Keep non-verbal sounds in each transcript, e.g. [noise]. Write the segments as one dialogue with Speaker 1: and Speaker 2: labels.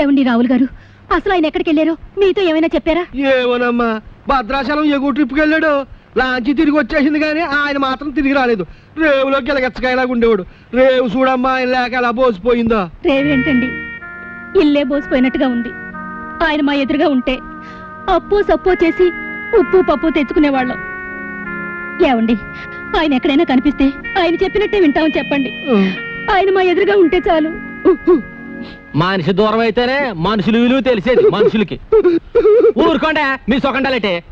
Speaker 1: ఏమండి రావుల్ గారు? అసలు ఆయన ఎక్కడికి వెళ్ళారో మీతో ఏమైనా చెప్పారా?
Speaker 2: ఏమోనమ్మా భద్రాచలం ఎగువ ట్రిప్కి వెళ్ళాడు. లాంచి తిరిగి వచ్చేసింది కానీ ఆయన మాత్రం తిరిగి రాలేదు. రేవులో గిలగచ్చకాయలాగా ఉండేవాడు. రేవు చూడమ్మా ఆయన లేక ఎలా బోసిపోయిందో?
Speaker 1: రేవేంటండి ఇల్లే బోసిపోయినట్టుగా ఉంది. ఆయన మా ఎదురుగా ఉంటే అప్పు సప్పు చేసి ఉప్పు పప్పు తెచ్చుకునేవాళ్ళం. ఏమండి ఆయన ఎక్కడైనా కనిపిస్తే ఆయన చెప్పినట్టే వింటామని చెప్పండి. ఆయన మా ఎదురుగా ఉంటే చాలు.
Speaker 3: మనిషి దూరం అయితేనే మనుషులు విలువ తెలిసేది మనుషులకి. ఊరుకోండి మీ సొకండాలంటే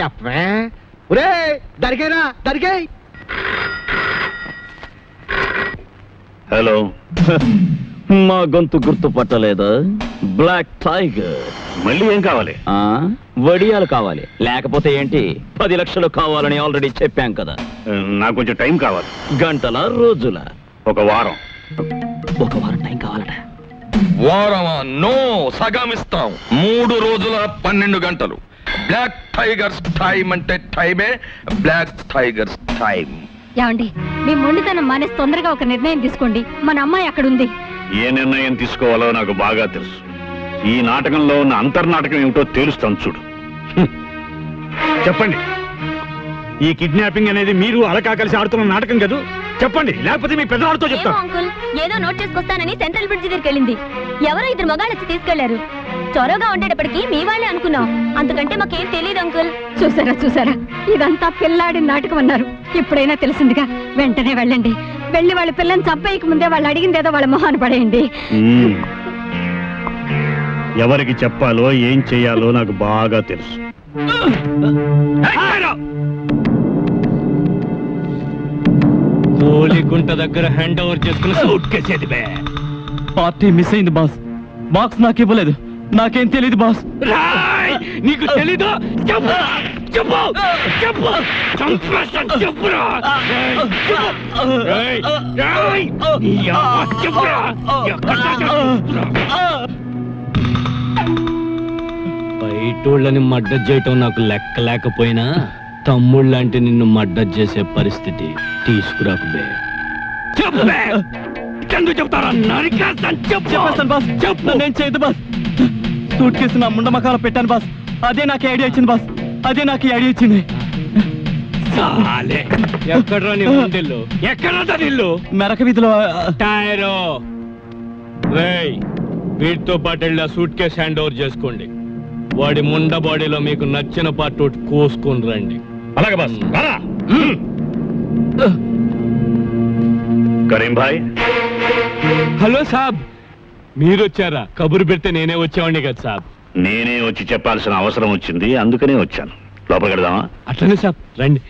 Speaker 2: చెప్పే ఒరే దరికేనా దరికే.
Speaker 4: హలో. మా గొంతు గుర్తుపట్టలేదా. బ్లాక్ టైగర్ మళ్ళీ ఏం కావాలి? ఆ? వడియాలు కావాలి. లేకపోతే ఏంటి? పది లక్షలు కావాలని ఆల్రెడీ చెప్పాం కదా. నాకు కొంచెం టైం కావాలి. గంటల రోజుల. ఒక వారం. ఒక వారం టైం కావాలట.
Speaker 5: వారమా నో సగం ఇస్తాం మూడు రోజుల పన్నెండు గంటలు. బ్లాక్ టైగర్స్ టైం అంటే టైమే బ్లాక్ టైగర్స్ టైం
Speaker 1: ఏమండి మీ మొండితనం మానేసి తొందరగా ఒక నిర్ణయం తీసుకోండి. మన అమ్మాయి అక్కడుంది.
Speaker 4: ఏ నిర్ణయం తీసుకోవాలో నాకు బాగా తెలుసు. ఈ నాటకంలో ఉన్న అంతర్నాటకం ఏమిటో తేలుస్తాను చూడు.
Speaker 6: చెప్పండి. ఈ కిడ్నాపింగ్ అనేది మీరు అలకా కలిసి ఆడుతున్న నాటకం కదూ? చెప్పండి. లేకపోతే మీ పెద్దవాడితో చెప్తాను
Speaker 7: అంకుల్? ఏదో నోట్ చేసుకొస్తానని సెంట్రల్ బ్రిడ్జ్ దగ్గరికి వెళ్ళింది. ఎవరో ఇద్దరు మగాళ్ళు వచ్చి తీసుకెళ్ళారు. చొరవగా ఉండేటప్పటికి మీ వాళ్ళే అనుకున్నాం. అంతకంటే మాకేం తెలియదు అంకుల్.
Speaker 1: చూసారా చూసారా? ఇదంతా పిల్లాడి నాటకం అన్నారు. ఇప్పుడైనా తెలిసిందిగా వెంటనే వెళ్ళండి. వెళ్ళి వాళ్ళ పిల్లని చంపేయక ముందే వాళ్ళు అడిగిందేదో వాళ్ళ మొహాన పడేయండి.
Speaker 6: ఎవరికి చెప్పాలో ఏం చేయాలో నాకు బాగా తెలుసు.
Speaker 3: కోలిగుంట దగ్గర హ్యాండ్ ఓవర్ చేసుకుని సూట్ కేసేది బే. పార్టీ మిస్ అయింది బాస్. బాక్స్ నాకు ఇవ్వలేదు. నాకేం తెలియదు బాస్. నీకు తెలీదు? చెప్పు! చెప్పు! చెప్పు! చంపేస్తాను, చెప్పురా ఏయ్, ఏయ్, నీ అవ్వ చెప్పురా ఎక్కడ చెప్పురా? బయటోళ్ళని మడ్డ చేయటం నాకు లెక్క లేకపోయినా తమ్ముళ్ళంటే నిన్ను మడ్డ చేసే పరిస్థితి తీసుకురాకు బే చెప్పు! ఎందుకు చెప్తారా నరికేస్తాను చెప్పు! చెప్పేస్తాను బాస్. చెప్పు! నేను చేయదు బాస్. సూట్ కేసు నా ముండ మకాలో పెట్టాను బాస్. అదే నాకు ఐడియా ఇచ్చింది బాస్. అదే నాకు ఐడియా ఇచ్చింది. ఎక్కడ ఇల్లు? ఎక్కడ ఇల్లు? మెరక వీధిలో టైరో. వీటితో పాటు వెళ్ళి ఆ సూట్ కేసు హ్యాండ్ ఓవర్ చేసుకోండి. వాడి ముండ బాడీలో మీకు నచ్చిన పార్ట్ ఒకటి కోసుకొని రండి.
Speaker 6: అలాగే బాస్. రారా.
Speaker 4: కరీం భాయ్.
Speaker 3: హలో సాబ్. మీరు వచ్చారా? కబురు పెడితే నేనే వచ్చేవాడిని కదా సాబ్.
Speaker 4: నేనే వచ్చి చెప్పాల్సిన అవసరం వచ్చింది అందుకనే వచ్చాను. లోపలికి వెళదామా?
Speaker 3: అట్లనే సాబ్. రండి.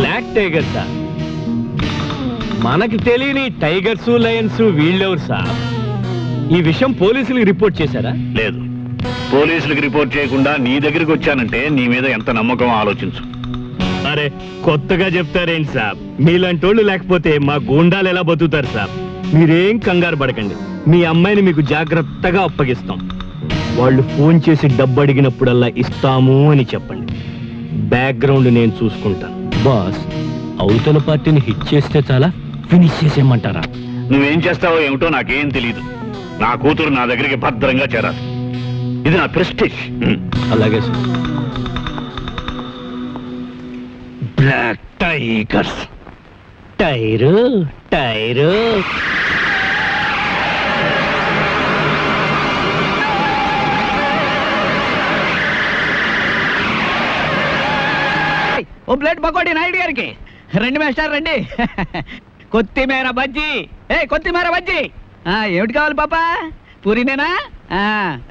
Speaker 3: బ్లాక్ టైగర్ సార్ మనకి తెలియని టైగర్స్ లయన్స్ వీళ్ళెవరు సార్? ఈ విషయం పోలీసులకు రిపోర్ట్ చేశారా?
Speaker 4: లేదు. పోలీసులకు రిపోర్ట్ చేయకుండా నీ దగ్గరికి వచ్చానంటే నీ మీద ఎంత నమ్మకం ఆలోచించు.
Speaker 3: అరే కొత్తగా చెప్తారేంటి సాబ్ మీలాంటి వాళ్ళు లేకపోతే మా గూండాలు ఎలా బతుకుతారు సాబ్ మీరేం కంగారు పడకండి. మీ అమ్మాయిని మీకు జాగ్రత్తగా అప్పగిస్తాం. వాళ్ళు ఫోన్ చేసి డబ్బు అడిగినప్పుడల్లా ఇస్తాము అని చెప్పండి. బ్యాక్గ్రౌండ్ నేను చూసుకుంటాను. బాస్ అవతల పార్టీని హిట్ చేస్తే చాలా ఫినిష్ చేసేయమంటారా?
Speaker 4: నువ్వేం చేస్తావో ఏమిటో నాకేం తెలియదు నా కూతురు నా దగ్గరికి భద్రంగా చేరాలి. ఇది నా ప్రెస్టేజ్.
Speaker 3: అలాగే sir. Black tigers. Tyre tyre.
Speaker 8: ఓ ప్లేట్ పకోడీ నాయుడు గారికి. రండి మేస్టార్ రండి. కొత్తిమీర బజ్జీ. ఏ కొత్తిమీర బజ్జీ. ఏమిటి కావాలి పాపా? పూరినేనా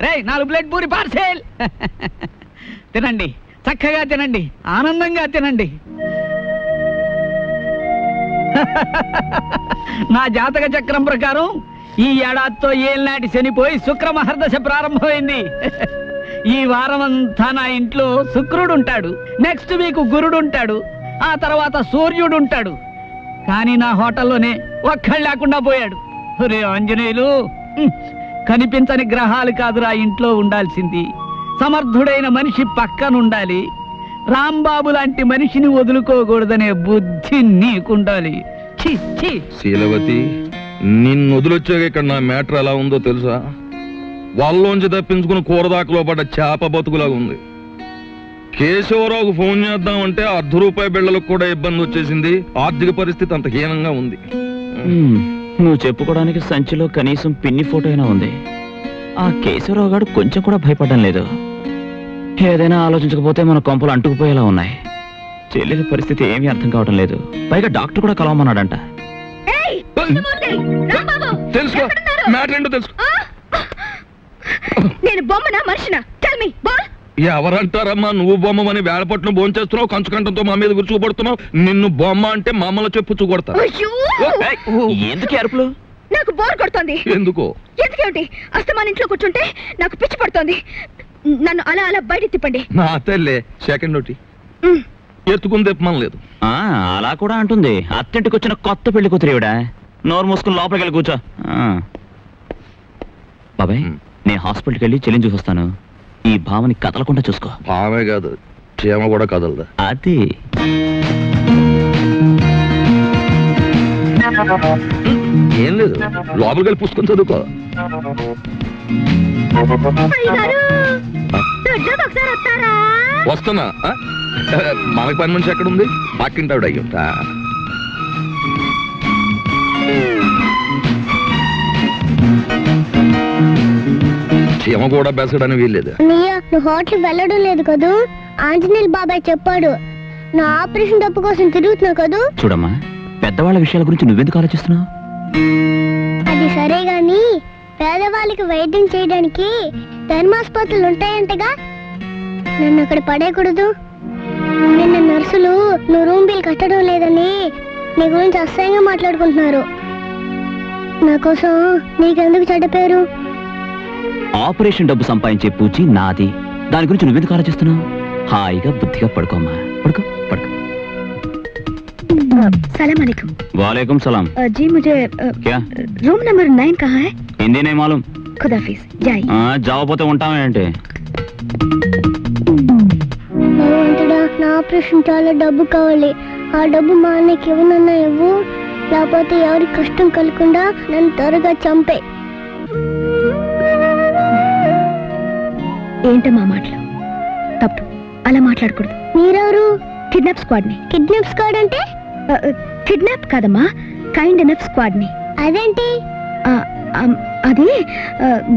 Speaker 8: రే నాలుగు ప్లేట్ పూరి పార్సెల్. [laughs] తినండి చక్కగా తినండి ఆనందంగా తినండి. [laughs] నా జాతక చక్రం ప్రకారం ఈ ఏడాదితో ఏళ్ళనాటి శనిపోయి శుక్రమహర్దశ ప్రారంభమైంది. [laughs] ఈ వారం అంతా నా ఇంట్లో శుక్రుడు ఉంటాడు నెక్స్ట్ వీక్ గురుడు ఉంటాడు ఆ తర్వాత సూర్యుడు ఉంటాడు కానీ నా హోటల్లోనే ఒక్కడు లేకుండా పోయాడు. రే ఆంజనేయులు కనిపించని గ్రహాలు కాదురా ఇంట్లో ఉండాల్సింది. సమర్థుడైన మనిషి పక్కనుండాలి. రాంబాబు లాంటి మనిషిని వదులుకోకూడదనే బుద్ధి నీకుండాలి. ఛీ, ఛీ.
Speaker 5: శీలవతి నిన్ను వదిలొచ్చాక ఇక్కడ నా మ్యాటర్ ఎలా ఉందో తెలుసా? వాళ్ళలోంచి తప్పించుకుని కూరదాకలో పడ్డ చేప బతుకులాగా ఉంది. కేశవరావుకు ఫోన్ చేద్దామంటే అర్ధ రూపాయి బిళ్ళలకు కూడా ఇబ్బంది వచ్చేసింది. ఆర్థిక పరిస్థితి అంత హీనంగా ఉంది.
Speaker 4: నువ్వు చెప్పుకోవడానికి సంచిలో కనీసం పిన్ని ఫోటో అయినా ఉంది. ఆ కేశవరావు గారు కొంచెం కూడా భయపడడం లేదు. ఏదైనా ఆలోచించకపోతే మన కొంపలు అంటుకుపోయేలా ఉన్నాయి. చెల్లెలి పరిస్థితి ఏమీ అర్థం కావడం లేదు. పైగా డాక్టర్ కూడా కలవమన్నాడంట.
Speaker 5: తెలుసుకో. మ్యాటర్ ఏంటో తెలుసుకో.
Speaker 1: నేను బొమ్మనా మనిషినా? టెల్ మీ బోల్
Speaker 5: ఎవరంటారమ్మా? నువ్వు బొమ్మని వేళపట్నం భోంచేస్తున్నావు కంచుకంఠంతో మా మీద విరుచుకుపడుతున్నావు నిన్ను బొమ్మ అంటే మమ్మల్ని చెప్పు
Speaker 4: ఏయ్, ఎందుకు అరుపులు?
Speaker 1: నాకు బోర్ కొడుతోంది.
Speaker 5: ఎందుకో?
Speaker 1: ఎందుకేమిటి? అస్తమాన్ ఇంట్లో కూర్చుంటే నాకు పిచ్చి పడుతోంది. నన్ను అలా అలా బయట తిప్పండి.
Speaker 5: నా తల్లే సెకండ్ ఒకటి
Speaker 1: ఉమ్.
Speaker 5: ఎత్తుకుని తెప్పమని లేదు.
Speaker 4: ఆ, అలా కూడా అంటుంది. అత్తింటికి వచ్చిన కొత్త పెళ్ళి కూతురు ఈవిడ. నోరు మూసుకుని లోపలికి వెళ్ళి కూర్చో. బాబాయ్. నేను హాస్పిటల్కి వెళ్ళి చెల్లిని చూసొస్తాను ఈ భావని కదలకుండా చూసుకో.
Speaker 5: ఆమె కాదు చీమ కూడా కదలదా.
Speaker 4: అది.
Speaker 5: ఏం లేదు లోపలికి వెళ్ళి పుస్తకం చదువుకో. వస్తున్నా ఆ? మనకి పని మనిషి ఎక్కడ ఉంది? పక్కింటావిడ అయ్యుంటా చీమ కూడా బెసడని వీల్లేదు.
Speaker 9: నువ్వు హోటల్ వెళ్ళడం లేదు కదూ? ఆంజనేయులు బాబాయ్ చెప్పాడు. నా ఆపరేషన్ డబ్బు కోసం తిరుగుతున్నావు కదూ?
Speaker 4: చూడమ్మా పెద్దవాళ్ళ విషయాల గురించి నువ్వెందుకు ఆలోచిస్తున్నావు?
Speaker 9: అది సరే గాని పేదవాళ్ళకి వైద్యం చేయడానికి ధర్మాసుపత్రులు ఉంటాయంటగా? నన్ను అక్కడ పడేయకూడదు. నిన్న నర్సులు నువ్వు రూమ్ బిల్ కట్టడం లేదని నీ గురించి అసహ్యంగా మాట్లాడుకుంటున్నారు. నా కోసం నీకెందుకు చెడ్డ పేరు?
Speaker 4: ఆపరేషన్ డబ్బు సంపాదించే పూచి నాది దాని గురించి నువ్వెందుకు ఆలోచిస్తున్నావు హాయిగా బుద్ధిగా పడుకోమ్మా పడుకో పడుకో
Speaker 1: सलाम अलैकुम
Speaker 4: वालेकुम सलाम
Speaker 1: अ, जी मुझे अ,
Speaker 4: क्या
Speaker 1: रूम नंबर नाइन कहाँ है
Speaker 4: హిందీ నే మాలూం
Speaker 1: खुदाफिज जाइए
Speaker 4: ఆ, జావపోతే ఉంటామేంటి
Speaker 9: భగవంతుడా నా ఆపరేషన్ చాలా డబ్బు కావాలి ఆ డబ్బు మా అన్నకి ఇవ్వనన్నా ఇవ్వు లేకపోతే ఎవరికి కష్టం కలగకుండా నన్ను త్వరగా చంపే
Speaker 1: ఏంటమ్మా మాటలు? తప్పు. అలా మాట్లాడకూడదు.
Speaker 9: మీరెవరు?
Speaker 1: కిడ్నాప్ స్క్వాడ్ని
Speaker 9: కిడ్నాప్ స్క్వాడ్ అంటే?
Speaker 1: కిడ్నాప్ కాదమ్మా. కైండ్ ఎనఫ్ స్క్వాడ్ని
Speaker 9: అదేంటి?
Speaker 1: అది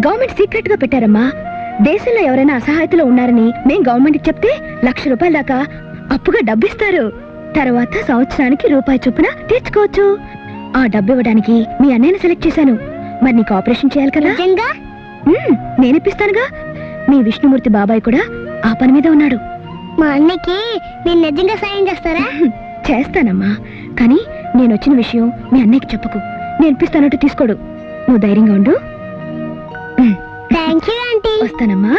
Speaker 1: గవర్నమెంట్ సీక్రెట్గా పెట్టారమ్మా. దేశంలో ఎవరైనా అసహాయతలో ఉన్నారని మేం గవర్నమెంట్ చెప్తే లక్ష రూపాయల దాకా అప్పుగా డబ్బిస్తారు. తర్వాత సంవత్సరానికి రూపాయి చొప్పున తీర్చుకోవచ్చు. ఆ డబ్బు ఇవ్వడానికి మీ అన్నయ్యని సెలెక్ట్ చేశాను. మరి నీకు ఆపరేషన్ చేయాలి కదా?
Speaker 9: నిజంగా?
Speaker 1: మ్మ్, నేనిప్పిస్తానుగా. మీ విష్ణుమూర్తి బాబాయ్ కూడా ఆ పని మీద ఉన్నాడు.
Speaker 9: మా అన్నకి మీరు నిజంగా సాయం చేస్తారా? [laughs]
Speaker 1: చేస్తానమ్మా. కానీ నేను వచ్చిన విషయం మీ అన్నయ్యకి చెప్పకు. నేను తీసుకోడు. నువ్వు ధైర్యంగా ఉండు.
Speaker 9: థ్యాంక్ యూ ఆంటీ
Speaker 1: వస్తానమ్మా.